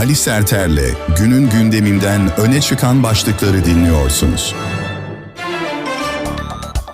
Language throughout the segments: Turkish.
Ali Serter'le günün gündeminden öne çıkan başlıkları dinliyorsunuz.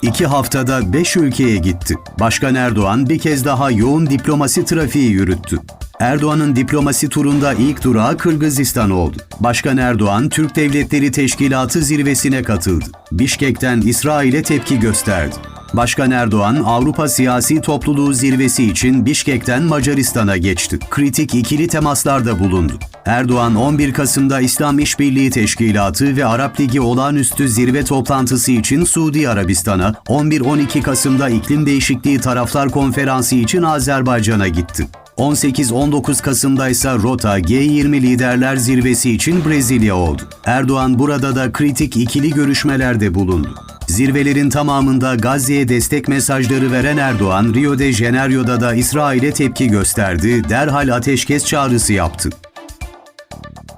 İki haftada beş ülkeye gitti. Başkan Erdoğan bir kez daha yoğun diplomasi trafiği yürüttü. Erdoğan'ın diplomasi turunda ilk durağı Kırgızistan oldu. Başkan Erdoğan, Türk Devletleri Teşkilatı zirvesine katıldı. Bişkek'ten İsrail'e tepki gösterdi. Başkan Erdoğan, Avrupa Siyasi Topluluğu zirvesi için Bişkek'ten Macaristan'a geçti. Kritik ikili temaslarda bulundu. Erdoğan 11 Kasım'da İslam İşbirliği Teşkilatı ve Arap Ligi olağanüstü zirve toplantısı için Suudi Arabistan'a, 11-12 Kasım'da İklim Değişikliği Taraflar Konferansı için Azerbaycan'a gitti. 18-19 Kasım'da ise Rota G20 Liderler Zirvesi için Brezilya oldu. Erdoğan burada da kritik ikili görüşmelerde bulundu. Zirvelerin tamamında Gazze'ye destek mesajları veren Erdoğan, Rio de Janeiro'da da İsrail'e tepki gösterdi, derhal ateşkes çağrısı yaptı.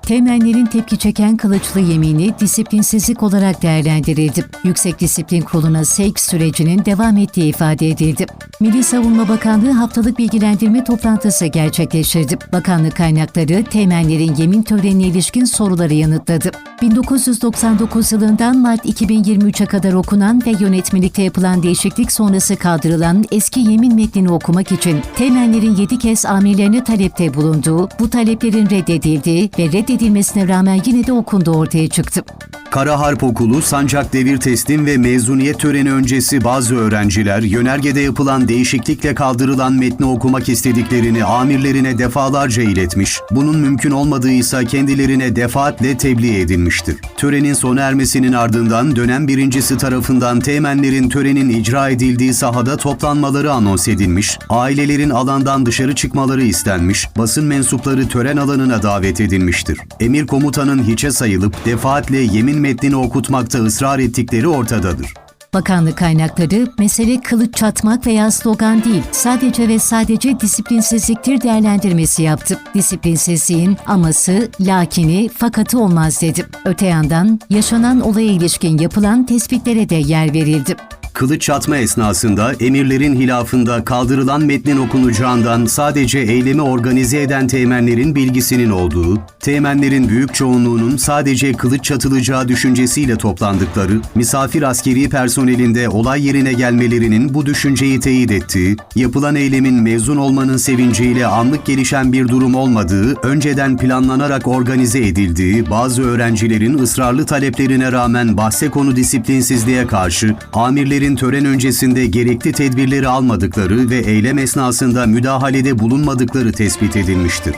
Temenlerin tepki çeken kılıçlı yemini disiplinsizlik olarak değerlendirildi. Yüksek Disiplin Kurulu'na sevk sürecinin devam ettiği ifade edildi. Milli Savunma Bakanlığı haftalık bilgilendirme toplantısı gerçekleştirdi. Bakanlık kaynakları temenlerin yemin törenine ilişkin soruları yanıtladı. 1999 yılından Mart 2023'e kadar okunan ve yönetmelikte yapılan değişiklik sonrası kaldırılan eski yemin metnini okumak için temenlerin 7 kez amirlerine talepte bulunduğu, bu taleplerin reddedildiği ve reddedilmesine rağmen yine de okunduğu ortaya çıktı. Kara Harp Okulu, Sancak Devir Teslim ve mezuniyet töreni öncesi bazı öğrenciler yönergede yapılan değişiklikle kaldırılan metni okumak istediklerini amirlerine defalarca iletmiş, bunun mümkün olmadığı ise kendilerine defaatle tebliğ edilmiştir. Törenin sona ermesinin ardından dönem birincisi tarafından teğmenlerin törenin icra edildiği sahada toplanmaları anons edilmiş, ailelerin alandan dışarı çıkmaları istenmiş, basın mensupları tören alanına davet edilmiştir. Emir komutanın hiçe sayılıp defaatle yemin metnini okutmakta ısrar ettikleri ortadadır. Bakanlık kaynakları mesele kılıç çatmak veya slogan değil, sadece ve sadece disiplinsizliktir değerlendirmesi yaptı. Disiplinsizliğin aması, lakini, fakatı olmaz dedi. Öte yandan yaşanan olaya ilişkin yapılan tespitlere de yer verildi. Kılıç çatma esnasında emirlerin hilafında kaldırılan metnin okunacağından sadece eylemi organize eden teğmenlerin bilgisinin olduğu, teğmenlerin büyük çoğunluğunun sadece kılıç çatılacağı düşüncesiyle toplandıkları, misafir askeri personelinde olay yerine gelmelerinin bu düşünceyi teyit ettiği, yapılan eylemin mezun olmanın sevinciyle anlık gelişen bir durum olmadığı, önceden planlanarak organize edildiği, bazı öğrencilerin ısrarlı taleplerine rağmen bahse konu disiplinsizliğe karşı, amirlerin tören öncesinde gerekli tedbirleri almadıkları ve eylem esnasında müdahalede bulunmadıkları tespit edilmiştir.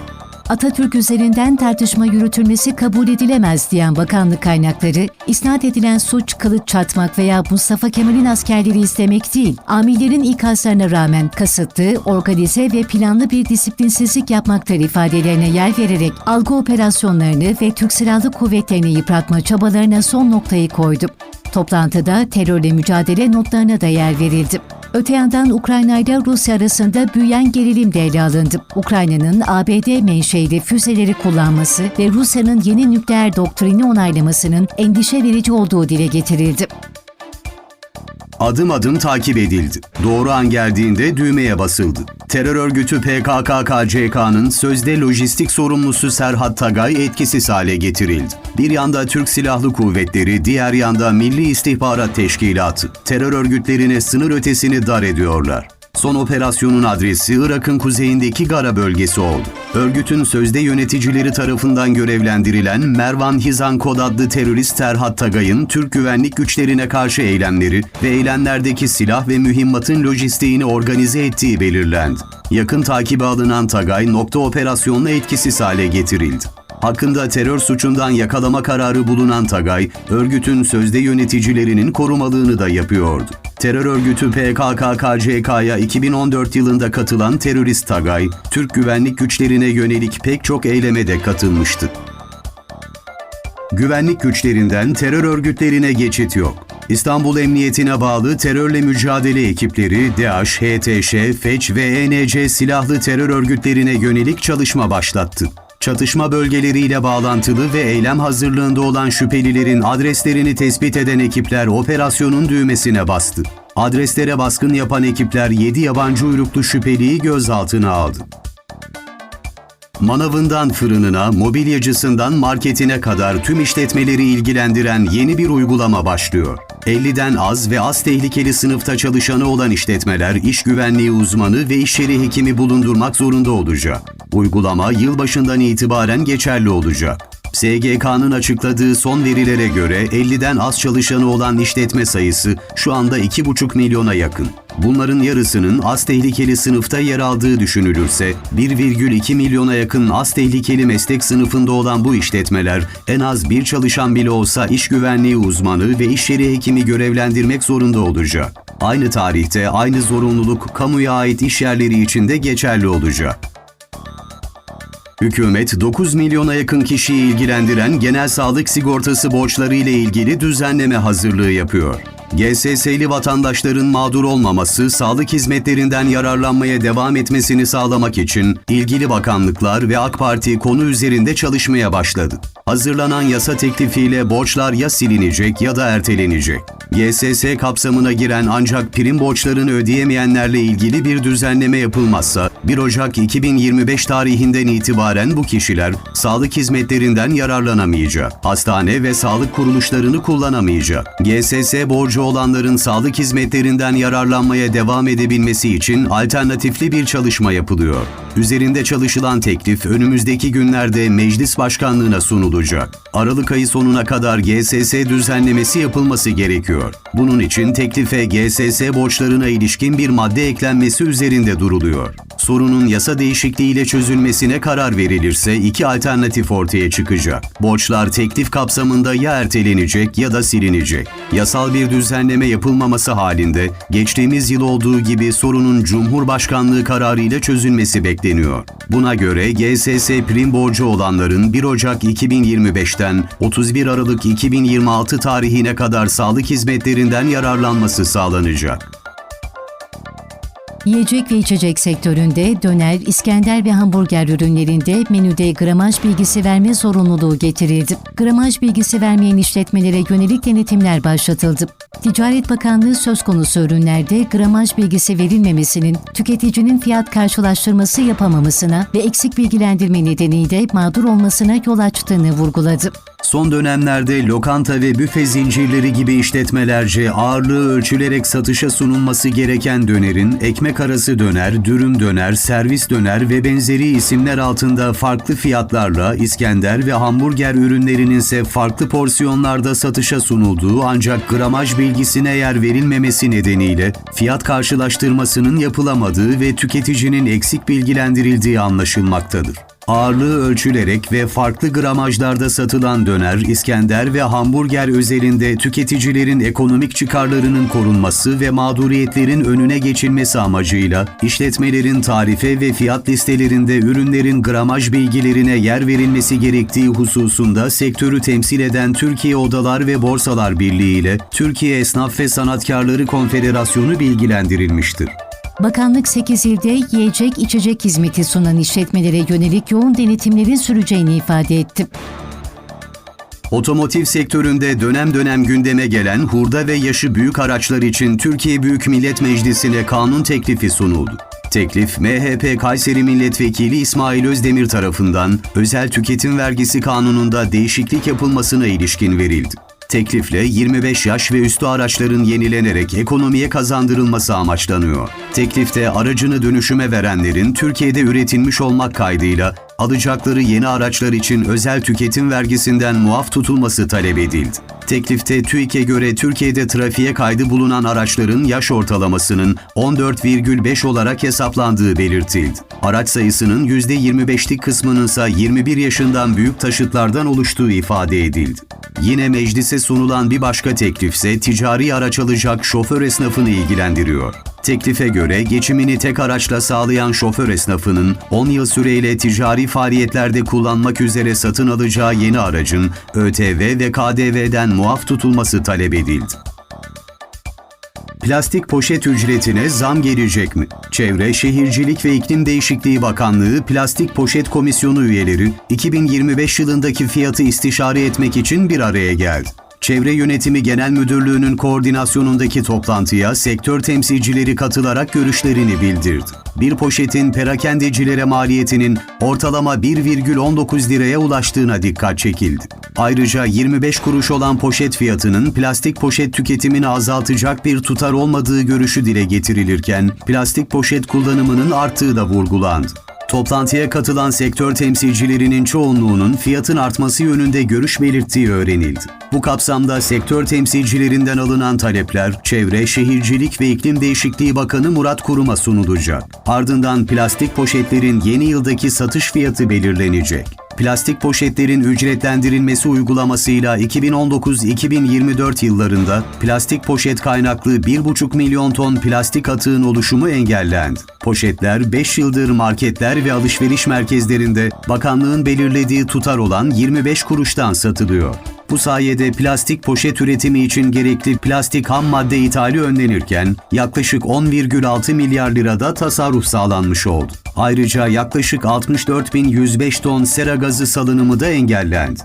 Atatürk üzerinden tartışma yürütülmesi kabul edilemez diyen bakanlık kaynakları, isnat edilen suç kılıç çatmak veya Mustafa Kemal'in askerleri istemek değil, amirlerin ikazlarına rağmen kasıtlı, organize ve planlı bir disiplinsizlik yapmaktır ifadelerine yer vererek algı operasyonlarını ve Türk Silahlı Kuvvetleri'ni yıpratma çabalarına son noktayı koydu. Toplantıda terörle mücadele notlarına da yer verildi. Öte yandan Ukrayna ile Rusya arasında büyüyen gerilim de ele alındı. Ukrayna'nın ABD menşeli füzeleri kullanması ve Rusya'nın yeni nükleer doktrini onaylamasının endişe verici olduğu dile getirildi. Adım adım takip edildi. Doğru an geldiğinde düğmeye basıldı. Terör örgütü PKK-KCK'nın sözde lojistik sorumlusu Serhat Tagay etkisiz hale getirildi. Bir yanda Türk Silahlı Kuvvetleri, diğer yanda Milli İstihbarat Teşkilatı. Terör örgütlerine sınır ötesini dar ediyorlar. Son operasyonun adresi Irak'ın kuzeyindeki Gara bölgesi oldu. Örgütün sözde yöneticileri tarafından görevlendirilen Mervan Hizan Kod adlı terörist Serhat Tagay'ın Türk güvenlik güçlerine karşı eylemleri ve eylemlerdeki silah ve mühimmatın lojistiğini organize ettiği belirlendi. Yakın takibe alınan Tagay nokta operasyonla etkisiz hale getirildi. Hakkında terör suçundan yakalama kararı bulunan Tagay, örgütün sözde yöneticilerinin korumalığını da yapıyordu. Terör örgütü PKK-KCK'ya 2014 yılında katılan terörist Tagay, Türk güvenlik güçlerine yönelik pek çok eyleme de katılmıştı. Güvenlik güçlerinden terör örgütlerine geçit yok. İstanbul Emniyetine bağlı terörle mücadele ekipleri DAEŞ, HTŞ, FEÇ ve ENC silahlı terör örgütlerine yönelik çalışma başlattı. Çatışma bölgeleriyle bağlantılı ve eylem hazırlığında olan şüphelilerin adreslerini tespit eden ekipler operasyonun düğmesine bastı. Adreslere baskın yapan ekipler 7 yabancı uyruklu şüpheliyi gözaltına aldı. Manavından fırınına, mobilyacısından marketine kadar tüm işletmeleri ilgilendiren yeni bir uygulama başlıyor. 50'den az ve az tehlikeli sınıfta çalışanı olan işletmeler iş güvenliği uzmanı ve iş yeri hekimi bulundurmak zorunda olacak. Uygulama yılbaşından itibaren geçerli olacak. SGK'nın açıkladığı son verilere göre 50'den az çalışanı olan işletme sayısı şu anda 2,5 milyona yakın. Bunların yarısının az tehlikeli sınıfta yer aldığı düşünülürse 1,2 milyona yakın az tehlikeli meslek sınıfında olan bu işletmeler en az bir çalışan bile olsa iş güvenliği uzmanı ve iş yeri hekimi görevlendirmek zorunda olacak. Aynı tarihte aynı zorunluluk kamuya ait iş yerleri için de geçerli olacak. Hükümet 9 milyona yakın kişiyi ilgilendiren genel sağlık sigortası borçları ile ilgili düzenleme hazırlığı yapıyor. GSS'li vatandaşların mağdur olmaması, sağlık hizmetlerinden yararlanmaya devam etmesini sağlamak için ilgili bakanlıklar ve AK Parti konu üzerinde çalışmaya başladı. Hazırlanan yasa teklifiyle borçlar ya silinecek ya da ertelenecek. GSS kapsamına giren ancak prim borçlarını ödeyemeyenlerle ilgili bir düzenleme yapılmazsa 1 Ocak 2025 tarihinden itibaren bu kişiler sağlık hizmetlerinden yararlanamayacak. Hastane ve sağlık kuruluşlarını kullanamayacak. GSS borcu olanların sağlık hizmetlerinden yararlanmaya devam edebilmesi için alternatifli bir çalışma yapılıyor. Üzerinde çalışılan teklif önümüzdeki günlerde meclis başkanlığına sunulacak. Aralık ayı sonuna kadar GSS düzenlemesi yapılması gerekiyor. Bunun için teklife GSS borçlarına ilişkin bir madde eklenmesi üzerinde duruluyor. Sorunun yasa değişikliğiyle çözülmesine karar verilirse iki alternatif ortaya çıkacak. Borçlar teklif kapsamında ya ertelenecek ya da silinecek. Yasal bir düzenleme yapılmaması halinde geçtiğimiz yıl olduğu gibi sorunun Cumhurbaşkanlığı kararıyla çözülmesi bekleniyor. Buna göre GSS prim borcu olanların 1 Ocak 2025'ten 31 Aralık 2026 tarihine kadar sağlık hizmetlerinden yararlanması sağlanacak. Yiyecek ve içecek sektöründe döner, İskender ve hamburger ürünlerinde menüde gramaj bilgisi verme zorunluluğu getirildi. Gramaj bilgisi vermeyen işletmelere yönelik denetimler başlatıldı. Ticaret Bakanlığı söz konusu ürünlerde gramaj bilgisi verilmemesinin tüketicinin fiyat karşılaştırması yapamamasına ve eksik bilgilendirme nedeniyle mağdur olmasına yol açtığını vurguladı. Son dönemlerde lokanta ve büfe zincirleri gibi işletmelerce ağırlığı ölçülerek satışa sunulması gereken dönerin ekmek arası döner, dürüm döner, servis döner ve benzeri isimler altında farklı fiyatlarla İskender ve hamburger ürünlerinin ise farklı porsiyonlarda satışa sunulduğu ancak gramaj bilgisine yer verilmemesi nedeniyle fiyat karşılaştırmasının yapılamadığı ve tüketicinin eksik bilgilendirildiği anlaşılmaktadır. Ağırlığı ölçülerek ve farklı gramajlarda satılan döner, İskender ve hamburger özelinde tüketicilerin ekonomik çıkarlarının korunması ve mağduriyetlerin önüne geçilmesi amacıyla işletmelerin tarife ve fiyat listelerinde ürünlerin gramaj bilgilerine yer verilmesi gerektiği hususunda sektörü temsil eden Türkiye Odalar ve Borsalar Birliği ile Türkiye Esnaf ve Sanatkarları Konfederasyonu bilgilendirilmiştir. Bakanlık 8 ilde yiyecek içecek hizmeti sunan işletmelere yönelik yoğun denetimlerin süreceğini ifade etti. Otomotiv sektöründe dönem dönem gündeme gelen hurda ve yaşı büyük araçlar için Türkiye Büyük Millet Meclisi'ne kanun teklifi sunuldu. Teklif, MHP Kayseri Milletvekili İsmail Özdemir tarafından özel tüketim vergisi kanununda değişiklik yapılmasına ilişkin verildi. Teklifle 25 yaş ve üstü araçların yenilenerek ekonomiye kazandırılması amaçlanıyor. Teklifte aracını dönüşüme verenlerin Türkiye'de üretilmiş olmak kaydıyla alacakları yeni araçlar için özel tüketim vergisinden muaf tutulması talep edildi. Teklifte TÜİK'e göre Türkiye'de trafiğe kaydı bulunan araçların yaş ortalamasının 14,5 olarak hesaplandığı belirtildi. Araç sayısının %25'lik kısmının ise 21 yaşından büyük taşıtlardan oluştuğu ifade edildi. Yine meclise sunulan bir başka teklifse ticari araç alacak şoför esnafını ilgilendiriyor. Teklife göre geçimini tek araçla sağlayan şoför esnafının 10 yıl süreyle ticari faaliyetlerde kullanmak üzere satın alacağı yeni aracın ÖTV ve KDV'den muaf tutulması talep edildi. Plastik poşet ücretine zam gelecek mi? Çevre, Şehircilik ve İklim Değişikliği Bakanlığı Plastik Poşet Komisyonu üyeleri 2025 yılındaki fiyatı istişare etmek için bir araya geldi. Çevre Yönetimi Genel Müdürlüğü'nün koordinasyonundaki toplantıya sektör temsilcileri katılarak görüşlerini bildirdi. Bir poşetin perakendecilere maliyetinin ortalama 1,19 liraya ulaştığına dikkat çekildi. Ayrıca 25 kuruş olan poşet fiyatının plastik poşet tüketimini azaltacak bir tutar olmadığı görüşü dile getirilirken plastik poşet kullanımının arttığı da vurgulandı. Toplantıya katılan sektör temsilcilerinin çoğunluğunun fiyatın artması yönünde görüş belirttiği öğrenildi. Bu kapsamda sektör temsilcilerinden alınan talepler Çevre, Şehircilik ve İklim Değişikliği Bakanı Murat Kurum'a sunulacak. Ardından plastik poşetlerin yeni yıldaki satış fiyatı belirlenecek. Plastik poşetlerin ücretlendirilmesi uygulamasıyla 2019-2024 yıllarında plastik poşet kaynaklı 1,5 milyon ton plastik atığın oluşumu engellendi. Poşetler 5 yıldır marketler ve alışveriş merkezlerinde bakanlığın belirlediği tutar olan 25 kuruştan satılıyor. Bu sayede plastik poşet üretimi için gerekli plastik ham madde ithali önlenirken yaklaşık 10,6 milyar lirada tasarruf sağlanmış oldu. Ayrıca yaklaşık 64.105 ton sera gazı salınımı da engellendi.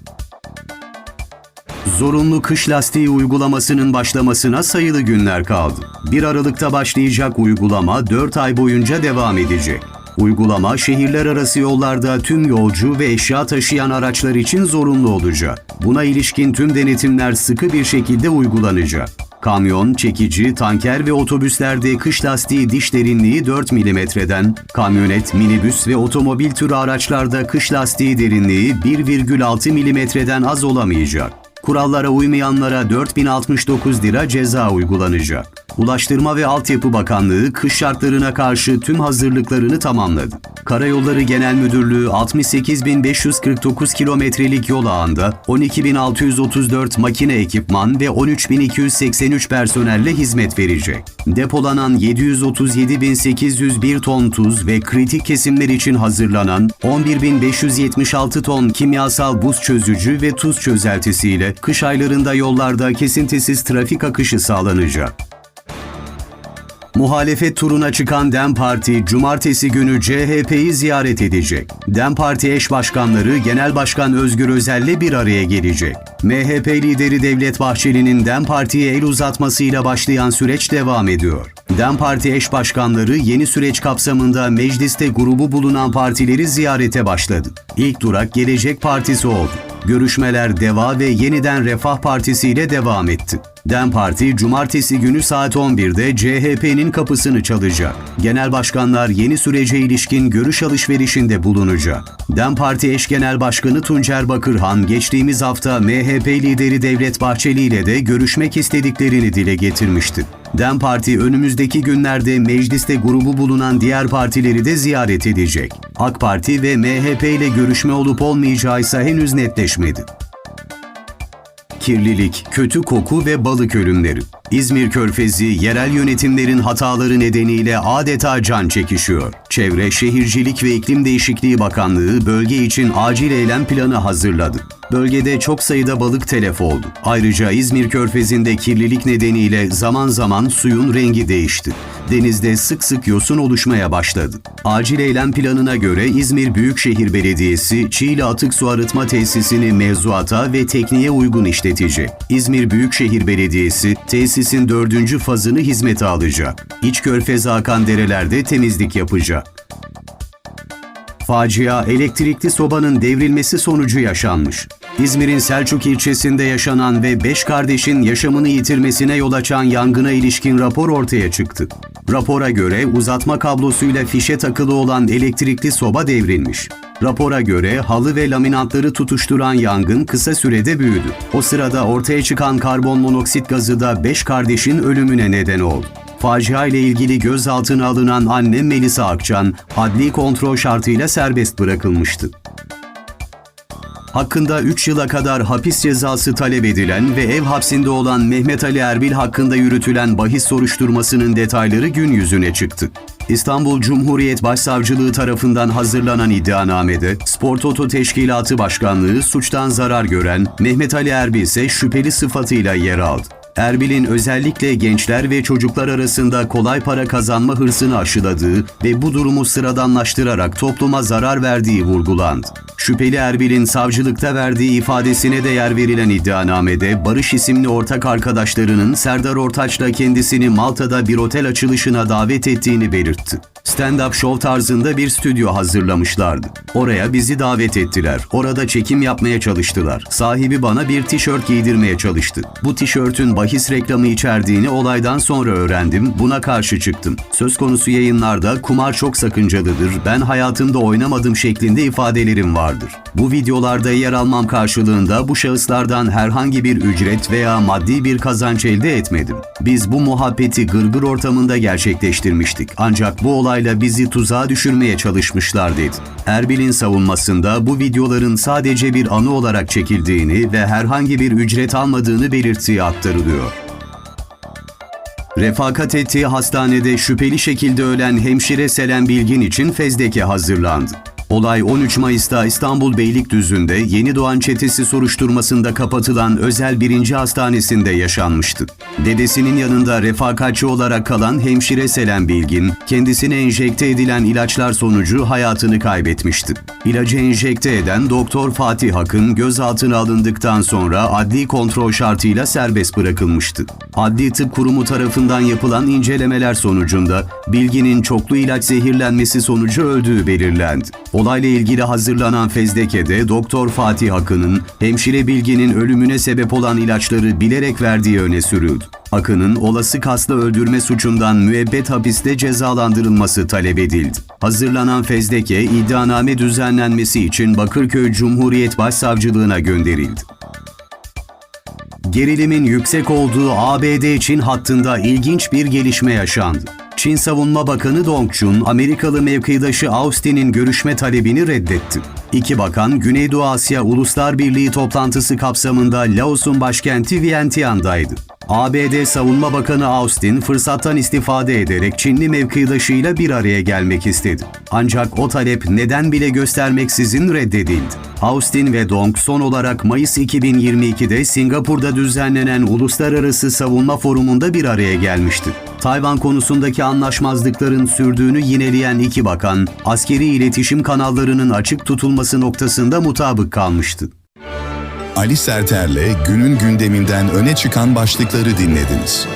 Zorunlu kış lastiği uygulamasının başlamasına sayılı günler kaldı. 1 Aralık'ta başlayacak uygulama 4 ay boyunca devam edecek. Uygulama şehirler arası yollarda tüm yolcu ve eşya taşıyan araçlar için zorunlu olacak. Buna ilişkin tüm denetimler sıkı bir şekilde uygulanacak. Kamyon, çekici, tanker ve otobüslerde kış lastiği diş derinliği 4 mm'den, kamyonet, minibüs ve otomobil türü araçlarda kış lastiği derinliği 1,6 mm'den az olamayacak. Kurallara uymayanlara 4069 lira ceza uygulanacak. Ulaştırma ve Altyapı Bakanlığı kış şartlarına karşı tüm hazırlıklarını tamamladı. Karayolları Genel Müdürlüğü 68.549 kilometrelik yol ağında 12.634 makine ekipman ve 13.283 personelle hizmet verecek. Depolanan 737.801 ton tuz ve kritik kesimler için hazırlanan 11.576 ton kimyasal buz çözücü ve tuz çözeltisiyle kış aylarında yollarda kesintisiz trafik akışı sağlanacak. Muhalefet turuna çıkan DEM Parti, cumartesi günü CHP'yi ziyaret edecek. DEM Parti eş başkanları Genel Başkan Özgür Özel'le bir araya gelecek. MHP lideri Devlet Bahçeli'nin DEM Parti'ye el uzatmasıyla başlayan süreç devam ediyor. DEM Parti eş başkanları yeni süreç kapsamında mecliste grubu bulunan partileri ziyarete başladı. İlk durak Gelecek Partisi oldu. Görüşmeler Deva ve Yeniden Refah Partisi ile devam etti. DEM Parti cumartesi günü saat 11'de CHP'nin kapısını çalacak. Genel başkanlar yeni sürece ilişkin görüş alışverişinde bulunacak. DEM Parti eş genel başkanı Tuncer Bakırhan geçtiğimiz hafta MHP lideri Devlet Bahçeli ile de görüşmek istediklerini dile getirmişti. DEM Parti önümüzdeki günlerde mecliste grubu bulunan diğer partileri de ziyaret edecek. AK Parti ve MHP ile görüşme olup olmayacağı ise henüz netleşmedi. Kirlilik, kötü koku ve balık ölümleri. İzmir Körfezi, yerel yönetimlerin hataları nedeniyle adeta can çekişiyor. Çevre, Şehircilik ve İklim Değişikliği Bakanlığı bölge için acil eylem planı hazırladı. Bölgede çok sayıda balık telef oldu. Ayrıca İzmir Körfezi'nde kirlilik nedeniyle zaman zaman suyun rengi değişti. Denizde sık sık yosun oluşmaya başladı. Acil eylem planına göre İzmir Büyükşehir Belediyesi Çiğli Atık Su Arıtma Tesisini mevzuata ve tekniğe uygun işletecek. İzmir Büyükşehir Belediyesi tesisin dördüncü fazını hizmete alacak. İç körfeze akan derelerde temizlik yapacak. Facia elektrikli sobanın devrilmesi sonucu yaşanmış. İzmir'in Selçuk ilçesinde yaşanan ve beş kardeşin yaşamını yitirmesine yol açan yangına ilişkin rapor ortaya çıktı. Rapora göre uzatma kablosuyla fişe takılı olan elektrikli soba devrilmiş. Rapora göre halı ve laminatları tutuşturan yangın kısa sürede büyüdü. O sırada ortaya çıkan karbon monoksit gazı da beş kardeşin ölümüne neden oldu. Facia ile ilgili gözaltına alınan anne Melisa Akçan, adli kontrol şartıyla serbest bırakılmıştı. Hakkında 3 yıla kadar hapis cezası talep edilen ve ev hapsinde olan Mehmet Ali Erbil hakkında yürütülen bahis soruşturmasının detayları gün yüzüne çıktı. İstanbul Cumhuriyet Başsavcılığı tarafından hazırlanan iddianamede Spor Toto Teşkilatı Başkanlığı suçtan zarar gören Mehmet Ali Erbil ise şüpheli sıfatıyla yer aldı. Erbil'in özellikle gençler ve çocuklar arasında kolay para kazanma hırsını aşıladığı ve bu durumu sıradanlaştırarak topluma zarar verdiği vurgulandı. Şüpheli Erbil'in savcılıkta verdiği ifadesine de yer verilen iddianamede Barış isimli ortak arkadaşlarının Serdar Ortaç'la kendisini Malta'da bir otel açılışına davet ettiğini belirtti. Stand-up show tarzında bir stüdyo hazırlamışlardı. Oraya bizi davet ettiler. Orada çekim yapmaya çalıştılar. Sahibi bana bir tişört giydirmeye çalıştı. Bu tişörtün bahis reklamı içerdiğini olaydan sonra öğrendim. Buna karşı çıktım. Söz konusu yayınlarda kumar çok sakıncalıdır. Ben hayatımda oynamadım şeklinde ifadelerim vardır. Bu videolarda yer almam karşılığında bu şahıslardan herhangi bir ücret veya maddi bir kazanç elde etmedim. Biz bu muhabbeti gırgır ortamında gerçekleştirmiştik. Ancak bu olayla bizi tuzağa düşürmeye çalışmışlar dedi. Erbil'in savunmasında bu videoların sadece bir anı olarak çekildiğini ve herhangi bir ücret almadığını belirttiği aktarılıyor. Refakat ettiği hastanede şüpheli şekilde ölen hemşire Selen Bilgin için fezleke hazırlandı. Olay 13 Mayıs'ta İstanbul Beylikdüzü'nde Yeni Doğan Çetesi soruşturmasında kapatılan özel birinci hastanesinde yaşanmıştı. Dedesinin yanında refakatçi olarak kalan hemşire Selen Bilgin, kendisine enjekte edilen ilaçlar sonucu hayatını kaybetmişti. İlacı enjekte eden Doktor Fatih Akın gözaltına alındıktan sonra adli kontrol şartıyla serbest bırakılmıştı. Adli Tıp Kurumu tarafından yapılan incelemeler sonucunda Bilgin'in çoklu ilaç zehirlenmesi sonucu öldüğü belirlendi. Olayla ilgili hazırlanan fezlekede Doktor Fatih Akın'ın hemşire Bilgin'in ölümüne sebep olan ilaçları bilerek verdiği öne sürüldü. Akın'ın olası kasla öldürme suçundan müebbet hapiste cezalandırılması talep edildi. Hazırlanan fezleke iddianame düzenlenmesi için Bakırköy Cumhuriyet Başsavcılığına gönderildi. Gerilimin yüksek olduğu ABD Çin hattında ilginç bir gelişme yaşandı. Çin Savunma Bakanı Dong Chun, Amerikalı mevkidaşı Austin'in görüşme talebini reddetti. İki bakan, Güneydoğu Asya Uluslar Birliği toplantısı kapsamında Laos'un başkenti Vientiane'daydı. ABD Savunma Bakanı Austin fırsattan istifade ederek Çinli mevkidaşıyla bir araya gelmek istedi. Ancak o talep neden bile göstermeksizin reddedildi. Austin ve Dong son olarak Mayıs 2022'de Singapur'da düzenlenen Uluslararası Savunma Forumu'nda bir araya gelmişti. Tayvan konusundaki anlaşmazlıkların sürdüğünü yineleyen iki bakan, askeri iletişim kanallarının açık tutulması noktasında mutabık kalmıştı. Ali Serter'le günün gündeminden öne çıkan başlıkları dinlediniz.